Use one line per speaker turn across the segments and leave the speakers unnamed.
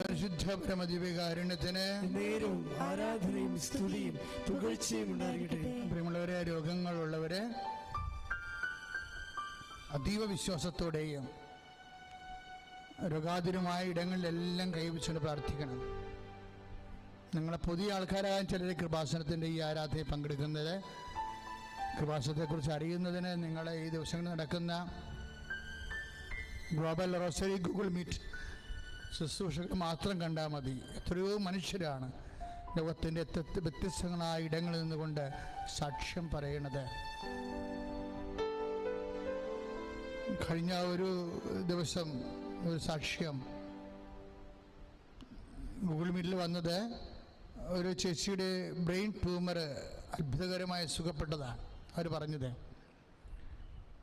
പരിശുദ്ധ പരമദിവ്യകാരുണ്യത്തിന്
നേരവും ആരാധനയും സ്തുതിയും പുകഴ്ചയും ഉണ്ടാകട്ടെ.
പ്രിയമുള്ളവരെ രോഗങ്ങളുള്ളവരെ അതീവ വിശ്വാസത്തോടെയും രോഗാതുരമായ ഇടങ്ങളിലെല്ലാം കൈവച്ചുകൊണ്ട് പ്രാർത്ഥിക്കണം. നിങ്ങളെ പുതിയ ആൾക്കാരായ ചിലർ കൃപാസനത്തിന്റെ ഈ ആരാധനയിൽ പങ്കെടുക്കുന്നത് കൃപാസനത്തെക്കുറിച്ച് അറിയുന്നതിന് നിങ്ങളെ ഈ ദിവസങ്ങളിൽ നടക്കുന്ന ഗ്ലോബൽ റോസറി ഗൂഗിൾ മീറ്റ് ശുശ്രൂഷകൾ മാത്രം കണ്ടാൽ മതി. എത്രയോ മനുഷ്യരാണ് ലോകത്തിന്റെ വ്യത്യസ്തങ്ങളായ ഇടങ്ങളിൽ നിന്നുകൊണ്ട് സാക്ഷ്യം പറയണത്. കഴിഞ്ഞ ഒരു ദിവസം ഒരു സാക്ഷ്യം ഗൂഗിൾ മീറ്റിൽ വന്നത് ഒരു ചേച്ചിയുടെ ബ്രെയിൻ ട്യൂമർ അത്ഭുതകരമായി സുഖപ്പെട്ടതാണ്. അവർ പറഞ്ഞത്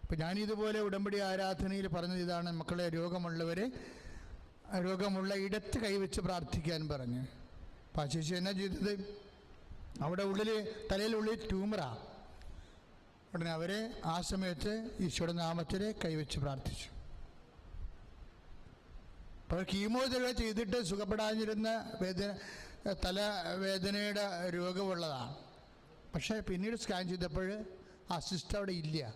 അപ്പം ഞാനിതുപോലെ ഉടമ്പടി ആരാധനയിൽ പറഞ്ഞത് ഇതാണ് മക്കളെ രോഗമുള്ളവർ രോഗമുള്ള ഇടത്ത് കൈവച്ച് പ്രാർത്ഥിക്കാൻ പറഞ്ഞു. അപ്പം ആ എന്നാ ചെയ്തത്? അവിടെ ഉള്ളിൽ തലയിലുള്ളിൽ ട്യൂമറാ. ഉടനെ അവരെ ആ സമയത്ത് ഈശോയുടെ നാമത്തിൽ കൈവച്ച് പ്രാർത്ഥിച്ചു. അപ്പോൾ കീമോതെറാപ്പി ചെയ്തിട്ട് സുഖപ്പെടാതിരുന്ന വേദന തലവേദനയുടെ രോഗമുള്ളതാണ് പക്ഷേ പിന്നീട് സ്കാൻ ചെയ്തപ്പോൾ ആ സിസ്റ്റം അവിടെ ഇല്ല.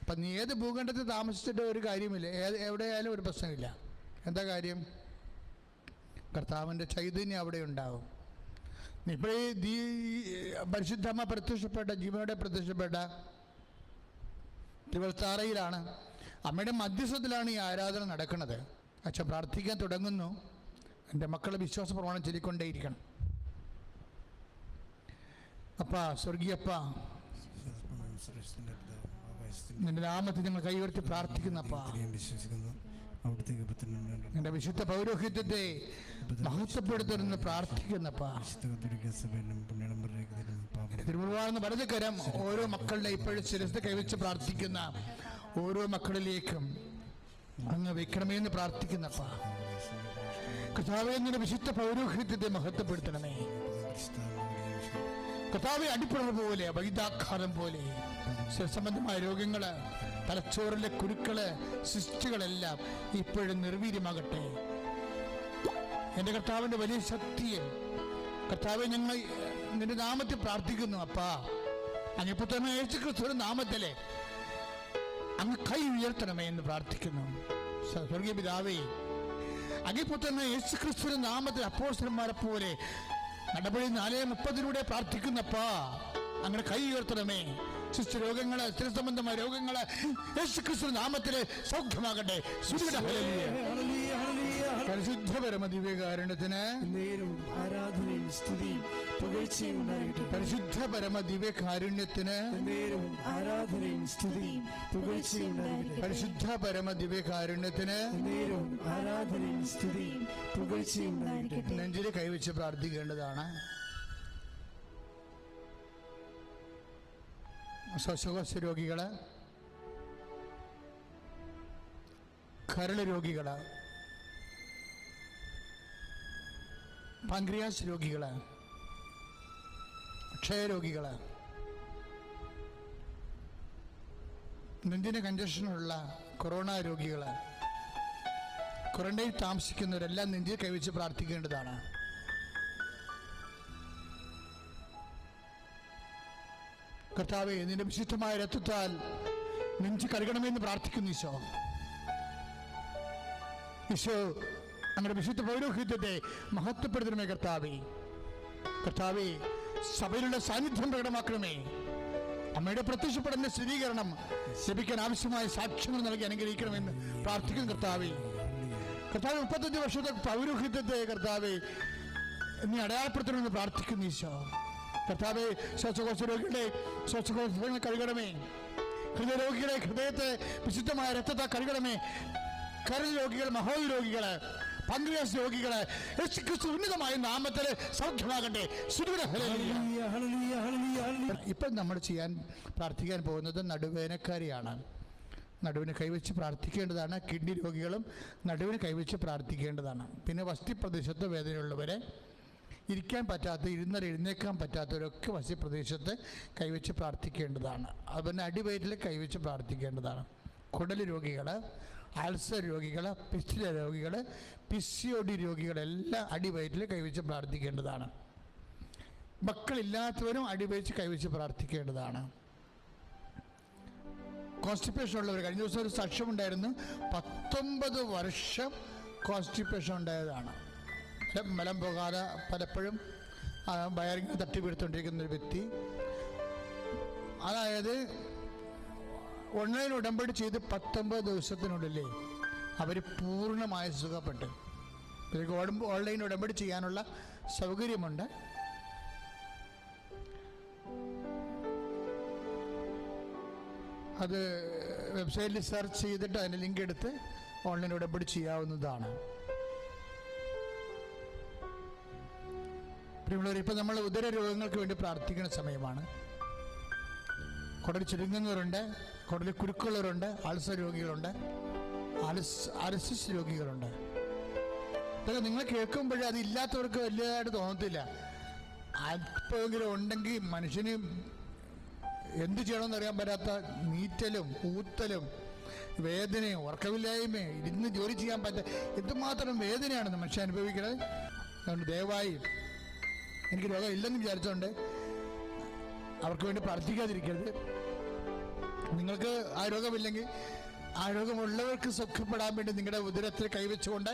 അപ്പം നീ ഏത് ഭൂഖണ്ഡത്തിൽ താമസിച്ചിട്ട് ഒരു കാര്യമില്ല. ഏത് എവിടെയായാലും ഒരു പ്രശ്നമില്ല. എന്താ കാര്യം? കർത്താവിന്റെ ചൈതന്യം അവിടെ ഉണ്ടാവും. ഇപ്പോൾ ഈ ദീ പരിശുദ്ധമ്മ പ്രത്യക്ഷപ്പെട്ട ജീവനോടെ പ്രത്യക്ഷപ്പെട്ട തിരുവത്താറയിലാണ് അമ്മയുടെ മധ്യസ്ഥത്തിലാണ് ഈ ആരാധന നടക്കുന്നത്. അച്ഛൻ പ്രാർത്ഥിക്കാൻ തുടങ്ങുന്നു. എന്റെ മക്കളെ വിശ്വാസ പ്രമാണം ചൊല്ലിക്കൊണ്ടേയിരിക്കണം. അപ്പാ സ്വർഗീയപ്പ നിന്റെ നാമത്തിൽ ഞങ്ങൾ കൈവർത്തി പ്രാർത്ഥിക്കുന്നപ്പാ
വിശ്വസിക്കുന്നു.
നിന്റെ വിശുദ്ധ പൗരോഹിത്യത്തെ മഹത്വപ്പെടുത്തണമെന്ന് പ്രാർത്ഥിക്കുന്നപ്പാ. തിരുമുഴുവാണെന്ന് വലതുകരം ഓരോ മക്കളുടെ ഇപ്പോഴും ശിരസ് കൈവച്ച് പ്രാർത്ഥിക്കുന്ന ഓരോ മക്കളിലേക്കും അങ്ങ് വെക്കണമേ എന്ന് പ്രാർത്ഥിക്കുന്നപ്പാ. കഥാവെ നിന്റെ വിശുദ്ധ പൗരോഹിത്യത്തെ മഹത്വപ്പെടുത്തണമേ. കഥാവെ അടിപ്പുറം പോലെ വൈദാഘാതം പോലെ ശിരസംബന്ധമായ രോഗങ്ങൾ തലച്ചോറിലെ കുരുക്കൾ സിസ്റ്റുകളെല്ലാം ഇപ്പോഴും നിർവീര്യമാകട്ടെ. എന്റെ കർത്താവിന്റെ വലിയ ശക്തിയെ കർത്താവെ ഞങ്ങൾ നിന്റെ നാമത്തിൽ പ്രാർത്ഥിക്കുന്നു അപ്പാ. അങ്ങിപ്പുത്രമേ യേശു ക്രിസ്തുവിന്റെ നാമത്തിലെ അങ്ങ് കൈ ഉയർത്തണമേ എന്ന് പ്രാർത്ഥിക്കുന്നു. സ്വർഗീയ പിതാവേ അങ്ങിപ്പുത്രമേ യേശു ക്രിസ്തുവിന്റെ നാമത്തിൽ അപ്പോസ്റ്റന്മാരെ പോലെ നടപടി നാലേ മുപ്പതിലൂടെ പ്രാർത്ഥിക്കുന്നപ്പാ അങ്ങനെ കൈ ഉയർത്തണമേ. ശിശു രോഗങ്ങൾ സ്ഥിര സംബന്ധമായ രോഗങ്ങൾ യേശു ക്രിസ്തു നാമത്തിലെ സൗഖ്യമാകട്ടെ ഹല്ലേലൂയ. പരിശുദ്ധ
ആരാധനയും സ്തുതിയും പുകഴ്ചയും ഉണ്ടാകട്ടെ.
പരിശുദ്ധ
ആരാധനയും സ്തുതിയും പുകഴ്ചയും
പരിശുദ്ധ പരമദിവ്യകാരുണ്യത്തിന്
നേരവും ആരാധനയും സ്തുതിയും പുകഴ്ചയും ഉണ്ടാകട്ടെ.
നെഞ്ചിൽ കൈവച്ച് പ്രാർത്ഥിക്കേണ്ടതാണ്. ശ്വാസകോശ രോഗികൾ കരൾ രോഗികൾ പങ്ക്രിയാസ് രോഗികൾ ക്ഷയരോഗികൾ നെഞ്ചിന് കഞ്ചക്ഷനുള്ള കൊറോണ രോഗികൾ ക്വാറന്റൈൻ താമസിക്കുന്നവരെല്ലാം നെഞ്ചിൽ കൈവച്ച് പ്രാർത്ഥിക്കേണ്ടതാണ്. കർത്താവെ നിന്റെ വിശുദ്ധമായ രക്തത്താൽ നെഞ്ച് കഴുകണമെന്ന് പ്രാർത്ഥിക്കുന്നു ഈശോ. ഈശോ അങ്ങനെ വിശുദ്ധ പൗരോഹിത്യത്തെ മഹത്വപ്പെടുത്തണമേ കർത്താവെ. കർത്താവെ സഭയിലുള്ള സാന്നിധ്യം പ്രകടമാക്കണമേ. അമ്മയുടെ പ്രത്യക്ഷപ്പെടുന്ന സ്ഥിരീകരണം ലഭിക്കാൻ ആവശ്യമായ സാക്ഷ്യങ്ങൾ നൽകി അനുഗ്രഹിക്കണമെന്ന് പ്രാർത്ഥിക്കുന്നു കർത്താവെ. കർത്താവ് മുപ്പത്തഞ്ച് വർഷത്തെ പൗരോഹിത്യത്തെ കർത്താവെ നീ അടയാളപ്പെടുത്തണമെന്ന് പ്രാർത്ഥിക്കുന്നു ഈശോ. കർത്താവെ ശ്വാസകോശ രോഗികളെ ശ്വാസകോശങ്ങൾ കഴുകണമേ. ഹൃദയരോഗികളെ ഹൃദയത്തെ വിശുദ്ധമായ രക്തത്തെ കഴുകണമേ. കരൾ രോഗികൾ മഹോദ രോഗികൾ പങ്ക്രിയാസ് രോഗികൾ ക്രിസ്തു ഉന്നതമായ നാമത്തിൽ സൗഖ്യമാകട്ടെ. ഇപ്പം നമ്മൾ ചെയ്യാൻ പ്രാർത്ഥിക്കാൻ പോകുന്നത് നടുവേനക്കാരിയാണ്. നടുവിന് കൈവച്ച് പ്രാർത്ഥിക്കേണ്ടതാണ്. കിഡ്നി രോഗികളും നടുവിന് കൈവച്ച് പ്രാർത്ഥിക്കേണ്ടതാണ്. പിന്നെ വസ്തി പ്രദേശത്ത് വേദനയുള്ളവരെ ഇരിക്കാൻ പറ്റാത്ത ഇരുന്നാൽ എഴുന്നേക്കാൻ പറ്റാത്തവരൊക്കെ വസ്തി പ്രദേശത്ത് കൈവച്ച് പ്രാർത്ഥിക്കേണ്ടതാണ്. അതുപോലെ അടിവയറ്റിൽ കൈവച്ച് പ്രാർത്ഥിക്കേണ്ടതാണ്. കുടൽ രോഗികൾ അൾസർ രോഗികൾ പിസ്റ്റില രോഗികൾ പിസിഒഡി രോഗികളെല്ലാം അടിവയറ്റിൽ കൈവച്ച് പ്രാർത്ഥിക്കേണ്ടതാണ്. മക്കളില്ലാത്തവരും അടിവയച്ച് കൈവച്ച് പ്രാർത്ഥിക്കേണ്ടതാണ്. കോൺസ്റ്റിപ്പേഷൻ ഉള്ളവർ കഴിഞ്ഞ ദിവസം ഒരു സാക്ഷ്യമുണ്ടായിരുന്നു. പത്തൊമ്പത് വർഷം കോൺസ്റ്റിപ്പേഷൻ ഉണ്ടായതാണ്. മലം- മലം പോകാതെ പലപ്പോഴും വയറിങ് തട്ടിപ്പിടുത്തോണ്ടിരിക്കുന്ന ഒരു വ്യക്തി. അതായത് ഓൺലൈൻ ഉടമ്പടി ചെയ്ത് പത്തൊമ്പത് ദിവസത്തിനുള്ളിൽ അവർ പൂർണമായി സുഖപ്പെട്ട്. ഇവർക്ക് ഓൺലൈൻ ഉടമ്പടി ചെയ്യാനുള്ള സൗകര്യമുണ്ട്. അത് വെബ്സൈറ്റിൽ സെർച്ച് ചെയ്തിട്ട് അതിന്റെ ലിങ്ക് എടുത്ത് ഓൺലൈൻ ഉടമ്പടി ചെയ്യാവുന്നതാണ്. പ്രിയമുള്ളവർ ഇപ്പം നമ്മൾ ഉദര രോഗങ്ങൾക്ക് വേണ്ടി പ്രാർത്ഥിക്കുന്ന സമയമാണ്. കുടൽ ചുരുങ്ങുന്നവരുണ്ട് കുടൽ കുരുക്കുള്ളവരുണ്ട് അൾസർ രോഗികളുണ്ട് അലസ് അലസിസ് രോഗികളുണ്ട്. ഇതൊക്കെ നിങ്ങൾ കേൾക്കുമ്പോഴേ അത് ഇല്ലാത്തവർക്ക് വലിയതായിട്ട് തോന്നത്തില്ല. അല്പമെങ്കിലും ഉണ്ടെങ്കിൽ മനുഷ്യന് എന്ത് ചെയ്യണമെന്ന് അറിയാൻ പറ്റാത്ത നീറ്റലും ഊത്തലും വേദനയും ഉറക്കമില്ലായ്മയും ഇരുന്ന് ജോലി ചെയ്യാൻ പറ്റ എന്തുമാത്രം വേദനയാണ് മനുഷ്യൻ അനുഭവിക്കുന്നത്. അതുകൊണ്ട് ദയവായി എനിക്ക് രോഗം ഇല്ലെന്ന് വിചാരിച്ചുകൊണ്ട് അവർക്ക് വേണ്ടി പ്രാർത്ഥിക്കാതിരിക്കരുത്. നിങ്ങൾക്ക് ആ രോഗമില്ലെങ്കിൽ ആ രോഗമുള്ളവർക്ക് സുഖപ്പെടാൻ വേണ്ടി നിങ്ങളുടെ ഉദരത്തിൽ കൈവച്ചുകൊണ്ട്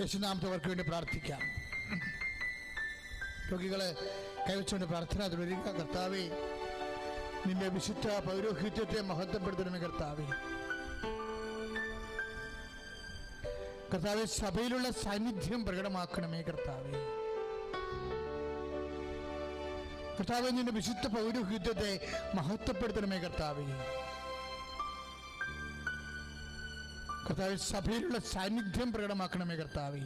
യേശുനാമത്തെ അവർക്ക് വേണ്ടി പ്രാർത്ഥിക്കാം. രോഗികളെ കൈവച്ചുകൊണ്ട് പ്രാർത്ഥന തുടരുക. കർത്താവേ നിന്റെ വിശുദ്ധ പൗരോഹിത്യത്തെ മഹത്വപ്പെടുത്തണമേ കർത്താവേ. കർത്താവ് സഭയിലുള്ള സാന്നിധ്യം പ്രകടമാക്കണമേ കർത്താവേ. കർത്താവെ നിന്റെ വിശുദ്ധ പൗരോഹിത്യത്തെ മഹത്വപ്പെടുത്തണമേ കർത്താവേ. കർത്താവ് സഭയിലുള്ള സാന്നിധ്യം പ്രകടമാക്കണമേ കർത്താവേ.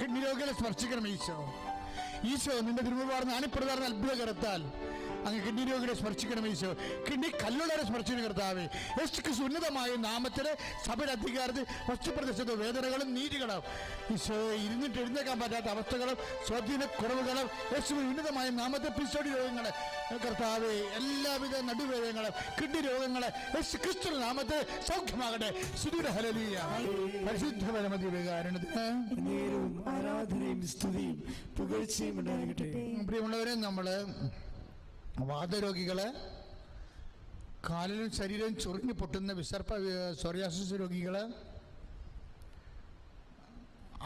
കിഡ്നി രോഗികളെ സ്പർശിക്കണം ഈശോ. ഈശോ നിന്റെ തിരുമുപാർന്ന് അണിപ്രധാന അത്ഭുത കരത്താൽ അങ്ങ് കിഡ്നി രോഗികളെ സ്പർശിക്കണം ഈശോ. കിഡ്നി കല്ലുള്ളവരെ സ്പർശിക്കണം കർത്താവേ. യേശുക്ക് സുന്നതമായ നാമത്തിലെ സഭയുടെ അധികാരത്തിൽ വസ്തുപ്രദേശത്തെ വേദനകളും നീതികളും ഈശോ ഇരുന്നിട്ട് എഴുന്നേക്കാൻ പറ്റാത്ത അവസ്ഥകളും സ്വാധീന കുറവുകളും യേശു ഉന്നതമായ നാമത്തെ പിസോഡി രോഗങ്ങളെ കർത്താവെ എല്ലാവിധ നടുവേദങ്ങളും കിഡ്നി രോഗങ്ങളെ യേശു ക്രിസ്തു നാമത്തെ സൗഖ്യമാകട്ടെ. സുദൂര ഹലലിയ പരിശുദ്ധ പരമതി വികാരണത്തിന്
ആരാധനയും സ്തുതിയും പുകഴ്ചയും ഉണ്ടാകട്ടെ.
പ്രിയമുള്ളവരെ നമ്മൾ വാദരോഗികൾ കാലിലും ശരീരവും ചൊറിഞ്ഞു പൊട്ടുന്ന വിസർപ്പ സോറിയാസിസ് രോഗികൾ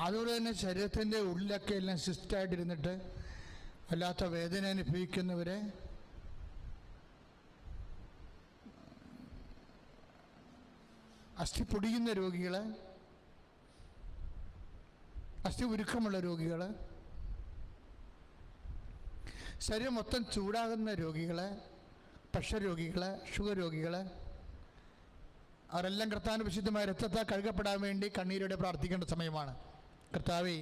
അതുപോലെ തന്നെ ശരീരത്തിന്റെ ഉള്ളിലൊക്കെ എല്ലാം സിസ്റ്റായിട്ടിരുന്നിട്ട് വല്ലാത്ത വേദന അനുഭവിക്കുന്നവരെ അസ്ഥി പൊടിയുന്ന രോഗികൾ അസ്ഥി ഉരുക്കമുള്ള രോഗികൾ ശരീരം മൊത്തം ചൂടാകുന്ന രോഗികളെ പ്രഷർ രോഗികളെ ഷുഗർ രോഗികളെ അവരെല്ലാം കർത്താവിന് വിശുദ്ധമായ രക്തത്താൽ കഴുകപ്പെടാൻ വേണ്ടി കണ്ണീരോടെ പ്രാർത്ഥിക്കേണ്ട സമയമാണ്. കർത്താവേ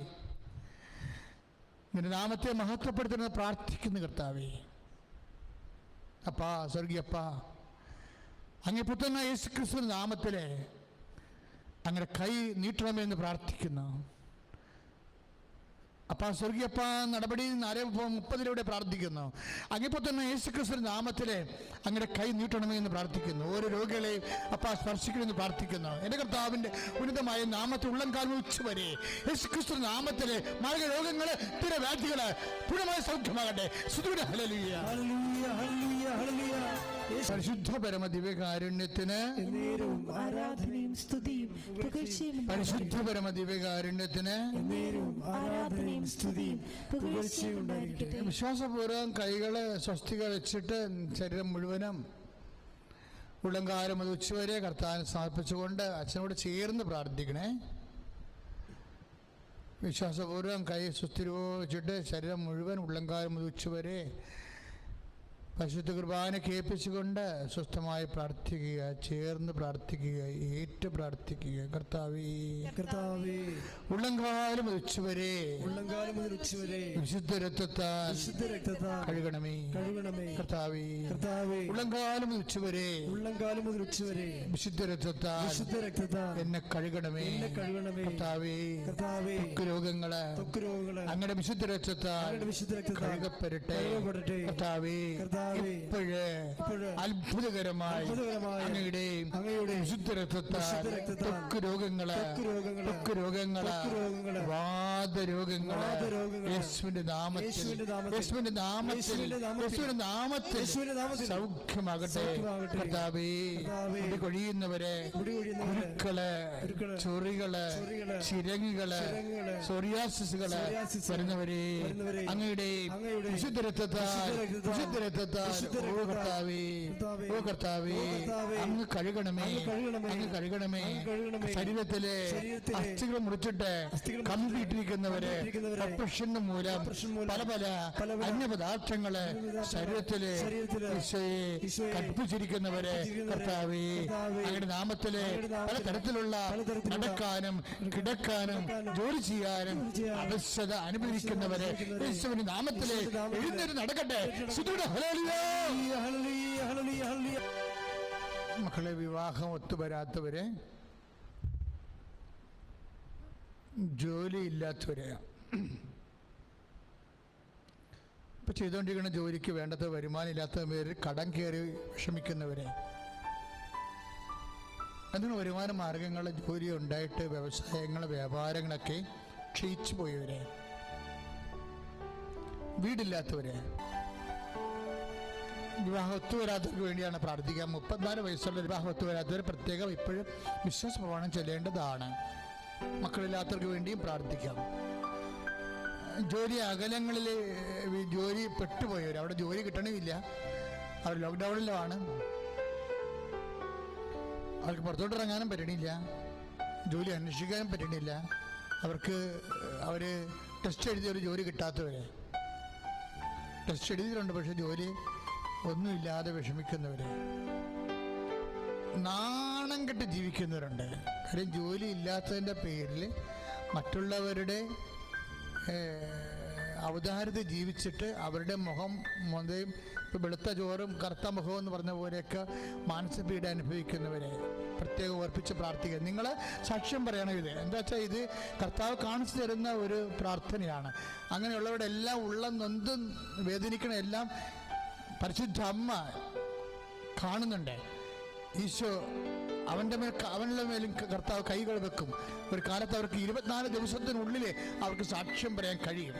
നിന്റെ നാമത്തെ മഹത്വപ്പെടുത്തുന്നത് പ്രാർത്ഥിക്കുന്നു കർത്താവേ. അപ്പാ സ്വർഗീയപ്പാ അങ്ങേ പുത്രനായ യേശു ക്രിസ്തു നാമത്തിലെ അങ്ങനെ കൈ നീട്ടണമെന്ന് പ്രാർത്ഥിക്കുന്നു. അപ്പ സ്വർഗീയപ്പ നടപടി നാല് മുപ്പതിലൂടെ പ്രാർത്ഥിക്കുന്നു. അങ്ങിപ്പോൾ തന്നെ യേശു ക്രിസ്തു നാമത്തിലെ അങ്ങനെ കൈ നീട്ടണമേ എന്ന് പ്രാർത്ഥിക്കുന്നു. ഓരോ രോഗികളെ അപ്പ സ്പർശിക്കണമെന്ന് പ്രാർത്ഥിക്കുന്നു. എന്റെ കർത്താവിന്റെ ഉന്നതമായ നാമത്തിൽ ഉള്ളം കാലം ഉച്ചവരെ യേശു ക്രിസ്തു നാമത്തിലെ മാർഗ രോഗങ്ങൾ വ്യാധികൾ പൂർണമായ സൗഖ്യമാകട്ടെ. സുദൂര ഹലലിയ
ഹല്ലേലൂയ, ഹല്ലേലൂയ, ഹല്ലേലൂയ.
പരിശുദ്ധ പരമ ദിവ്യകാരുണ്യത്തിന്
ആരാധനയും സ്തുതിയും പുകഴ്ചയും
പരിശുദ്ധ പരമ ദിവ്യകാരുണ്യത്തിന്
ആരാധനയും സ്തുതിയും പുകഴ്ചയും ഉണ്ടായിരിക്കട്ടെ
വിശ്വാസപൂർവം കൈകളെ സ്വസ്തിക വെച്ചിട്ട് ശരീരം മുഴുവനും ഉള്ളംകാലം അത് ഉച്ചവരെ കർത്താവിനെ സമർപ്പിച്ചുകൊണ്ട് അച്ഛനോട് ചേർന്ന് പ്രാർത്ഥിക്കണേ. വിശ്വാസപൂർവം കൈ സുസ്ഥിരവോ വെച്ചിട്ട് ശരീരം മുഴുവൻ ഉള്ളംകാലം അത് ഉച്ചവരെ പരിശുദ്ധ കുർബാന കേൾപ്പിച്ചുകൊണ്ട് സ്വസ്ഥമായി പ്രാർത്ഥിക്കുക ചേർന്ന് പ്രാർത്ഥിക്കുക ഏറ്റു പ്രാർത്ഥിക്കുക. കർത്താവേ.
കർത്താവേ.
ഉള്ളംകാലം ഉച്ചവരെ.
ഉള്ളംകാലം മുതൽ ഉച്ചവരെ.
വിശുദ്ധ രക്തത്താൽ
വിശുദ്ധ രക്തത്താൽ
കഴുകണമേ.
കഴുകണമേ.
കർത്താവേ.
കർത്താവേ.
ഉള്ളംകാലം ഉച്ചവരെ.
ഉള്ളംകാലം മുതൽ ഉച്ചവരെ.
വിശുദ്ധ രക്തത്താൽ
വിശുദ്ധ രക്തത്താൽ
എന്നെ കഴുകണമേ.
എന്നെ കഴുകണമേ.
കർത്താവേ.
കർത്താവേ. രോഗങ്ങൾ.
അങ്ങയുടെ വിശുദ്ധ രക്തത്താൽ
അങ്ങയുടെ വിശുദ്ധ രക്തത്താൽ
കഴുകപ്പെടട്ടെ. കർത്താവേ.
കർത്താവേ.
ഇപ്പോഴ് അത്ഭുതകരമായി അങ്ങയുടെ വിശുദ്ധ രക്തത്താൽ രോഗങ്ങൾ
വാദരോഗങ്ങൾ
യേശുവിന്റെ നാമത്തിൽ
യേശുവിന്റെ നാമത്തിൽ
യേശുവിന്റെ നാമത്തിൽ സൗഖ്യമാകട്ടെ. കർത്താവേ കൊഴിയുന്നവരെ ഉരുക്കൾ
ചൊറികൾ
ചിരങ്ങുകൾ
സോറിയാസിസുകൾ
വരുന്നവരെ അങ്ങയുടെ
അങ്ങയുടെ
വിശുദ്ധ രക്തത്താൽ
വിശുദ്ധ രക്തത്താൽ,
അങ്ങ് കഴുകണമേ
അങ്ങ് കഴുകണമേ,
ശരീരത്തിലെ അസ്ഥികൾ മുറിച്ചിട്ട്
കമ്പിട്ടിരിക്കുന്നവരെ
കമ്പിയിട്ടിരിക്കുന്നവരെ, മൂലം പല പല അന്യപദാർത്ഥങ്ങൾ
ശരീരത്തിൽ
കൽപ്പിച്ചിരിക്കുന്നവരെ കർത്താവേ അങ്ങയുടെ
നാമത്തിൽ
പല തരത്തിലുള്ള നടക്കാനും കിടക്കാനും ജോലി ചെയ്യാനും അവശ്യത അനുഭവിക്കുന്നവരെ യേശുവിന്റെ
നാമത്തിൽ
എഴുന്നേറ്റ് നടക്കട്ടെ ശുദ്ധിയുടെ ഹല്ലേലൂയ. മക്കളെ വിവാഹം ഒത്തുവരാത്തവരെ ജോലിയില്ലാത്തവരെ. ഇപ്പൊ ചെയ്തുകൊണ്ടിരിക്കുന്ന ജോലിക്ക് വേണ്ടത് വരുമാനം ഇല്ലാത്ത പേര് കടം കയറി വിഷമിക്കുന്നവരെ. അതിന് വരുമാന മാർഗങ്ങൾ ജോലി ഉണ്ടായിട്ട് വ്യവസായങ്ങൾ വ്യാപാരങ്ങളൊക്കെ ക്ഷയിച്ചു പോയവരെ. വീടില്ലാത്തവരെ. വിവാഹം ഒത്തുവരാത്തവർക്ക് വേണ്ടിയാണ് പ്രാർത്ഥിക്കുക. മുപ്പത്തിനാല് വയസ്സുള്ള വിവാഹം ഒത്തുവരാത്തവർ പ്രത്യേകം ഇപ്പോഴും വിശ്വാസ പ്രമാണം ചെല്ലേണ്ടതാണ്. മക്കളില്ലാത്തവർക്ക് വേണ്ടിയും പ്രാർത്ഥിക്കാം. ജോലി അകലങ്ങളിൽ ജോലി പെട്ടുപോയവർ അവിടെ ജോലി കിട്ടണമില്ല. അവർ ലോക്ക്ഡൗണിലാണ്. അവർക്ക് പുറത്തോട്ട് ഇറങ്ങാനും പറ്റണില്ല. ജോലി അന്വേഷിക്കാനും പറ്റണില്ല. അവർക്ക് അവർ ടെസ്റ്റ് എഴുതിയ ഒരു ജോലി കിട്ടാത്തവരെ. ടെസ്റ്റ് എഴുതിയിട്ടുണ്ട് പക്ഷെ ജോലി ഒന്നുമില്ലാതെ വിഷമിക്കുന്നവര്. നാണം കെട്ട് ജീവിക്കുന്നവരുണ്ട്. കാര്യം ജോലി ഇല്ലാത്തതിന്റെ പേരിൽ മറ്റുള്ളവരുടെ അവതാരത്തിൽ ജീവിച്ചിട്ട് അവരുടെ മുഖം മുതയും ഇപ്പം വെളുത്ത ചോറും കറുത്ത മുഖവും എന്ന് പറഞ്ഞ പോലെയൊക്കെ മാനസിക പീഡ അനുഭവിക്കുന്നവരെ പ്രത്യേകം ഓർപ്പിച്ച് പ്രാർത്ഥിക്കുക നിങ്ങൾ സാക്ഷ്യം പറയണം ഇത്. എന്താ വെച്ചാൽ ഇത് കർത്താവ് കാണിച്ചു തരുന്ന ഒരു പ്രാർത്ഥനയാണ്. അങ്ങനെയുള്ളവരുടെ എല്ലാം ഉള്ളം നൊന്തും വേദനിക്കണ എല്ലാം പരിശുദ്ധ അമ്മ കാണുന്നുണ്ട്. ഈശോ അവന്റെ മേൽ അവന്റെ മേലും കർത്താവ് കൈകൾ വെക്കും. ഒരു കാലത്ത് അവർക്ക് ഇരുപത്തിനാല് ദിവസത്തിനുള്ളിൽ അവർക്ക് സാക്ഷ്യം പറയാൻ കഴിയും.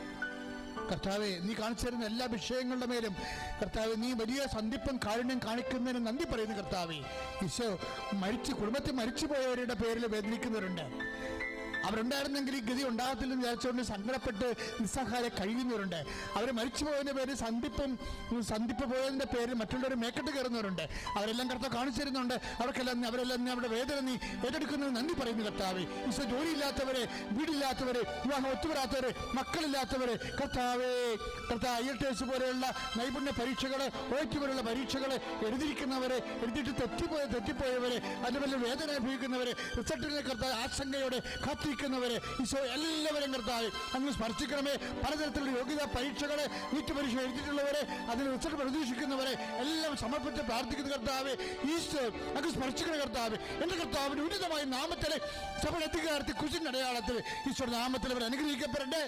കർത്താവെ നീ കാണിച്ചു തരുന്ന എല്ലാ വിഷയങ്ങളുടെ മേലും കർത്താവ് നീ വലിയ സന്ധിപ്പും കാരുണ്യം കാണിക്കുന്നതിന് നന്ദി പറയുന്നു കർത്താവെ. ഈശോ മരിച്ചു കുടുംബത്തിൽ മരിച്ചു പോയവരുടെ പേരിൽ വേദനിക്കുന്നവരുണ്ട്. അവരുണ്ടായിരുന്നെങ്കിൽ ഈ ഗതി ഉണ്ടാകത്തില്ലെന്ന് വിചാരിച്ചുകൊണ്ട് സങ്കടപ്പെട്ട് നിസ്സഹായ കഴിയുന്നവരുണ്ട്. അവർ മരിച്ചു പോയതിന്റെ പേര് സന്ധിപ്പും സന്ധിപ്പ് പോയതിന്റെ പേര് മറ്റുള്ളവർ മേക്കെട്ട് കയറുന്നവരുണ്ട്. അവരെല്ലാം കർത്താവ് കാണിച്ചു തരുന്നുണ്ട്. അവർക്കെല്ലാം അവരെല്ലാം അവരുടെ വേദന നീ ഏറ്റെടുക്കുന്നതിന് നന്ദി പറയുന്നു കർത്താവെ. ഈശോ ജോലിയില്ലാത്തവരെ വീടില്ലാത്തവരെ വിവാഹം ഒത്തുവരാത്തവരെ മക്കളില്ലാത്തവരെ കർത്താവേ കർത്താവ് ഐ എൽ പോലെയുള്ള നൈപുണ്യ പരീക്ഷകളെ ഓയ്ക്ക് പരീക്ഷകളെ എഴുതിയിരിക്കുന്നവരെ എഴുതിയിട്ട് തെറ്റിപ്പോയ തെറ്റിപ്പോയവരെ അതുപോലെ വേദന അനുഭവിക്കുന്നവരെ റിസൾട്ടിനെ കർത്താവ് ആശങ്കയോടെ കാത്തിരിക്കുന്നവരെ ഈശോ എല്ലാവരും കർത്താവ് അങ്ങ് സ്പർശിക്കണമേ. പലതരത്തിലുള്ള യോഗ്യതാ പരീക്ഷകളെ നീറ്റ് പരീക്ഷ എഴുതിയിട്ടുള്ളവരെ അതിന് റിസൾട്ട് പ്രതീക്ഷിക്കുന്നവരെ എല്ലാം സമർപ്പിച്ച് പ്രാർത്ഥിക്കുന്ന കർത്താവ് ഈശോ അങ്ങ് സ്മർശിക്കണ കർത്താവ്. എന്റെ കർത്താവിന്റെ ഉന്നതമായ നാമത്തിലെ സഭ എത്തിക്കാർത്തി കുശിന്റെ അടയാളത്തിൽ ഈശോയുടെ നാമത്തിൽ അവർ അനുഗ്രഹിക്കപ്പെടട്ടെ.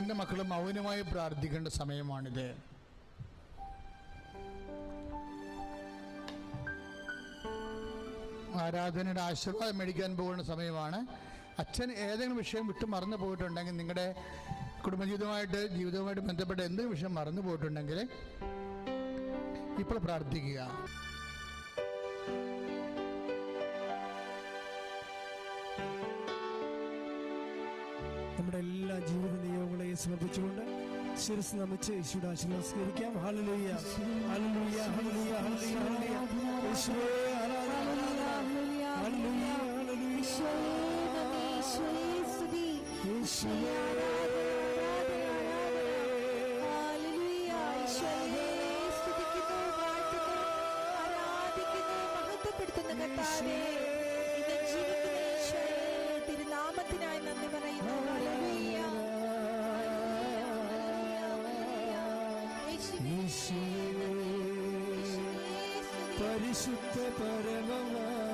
എന്റെ മക്കൾ മൗനമായി പ്രാർത്ഥിക്കേണ്ട സമയമാണിത്. ആരാധനയുടെ ആശീർവാദം മേടിക്കാൻ പോകുന്ന സമയമാണ്. അച്ഛൻ ഏതെങ്കിലും വിഷയം വിട്ട് മറന്നു പോയിട്ടുണ്ടെങ്കിൽ നിങ്ങളുടെ കുടുംബജീവിതമായിട്ട് ജീവിതവുമായിട്ട് ബന്ധപ്പെട്ട എന്തെങ്കിലും വിഷയം മറന്നു പോയിട്ടുണ്ടെങ്കിൽ ഇപ്പോൾ പ്രാർത്ഥിക്കുക.
നമ്മുടെ എല്ലാ ജീവിത നിയോഗങ്ങളെയും സമർപ്പിച്ചുകൊണ്ട് ശിരസ് നമിച്ച് യേശുവിടെ ആശീർവാദം സ്വീകരിക്കാം ഹല്ലേലൂയ. ഹല്ലേലൂയ. ഹല്ലേലൂയ. ഹല്ലേലൂയ. ഹല്ലേലൂയ യേശുവേ
തിരുനാമത്തിനായി നന്ദി പറയുന്നു.
പരിശുദ്ധ പരമമാ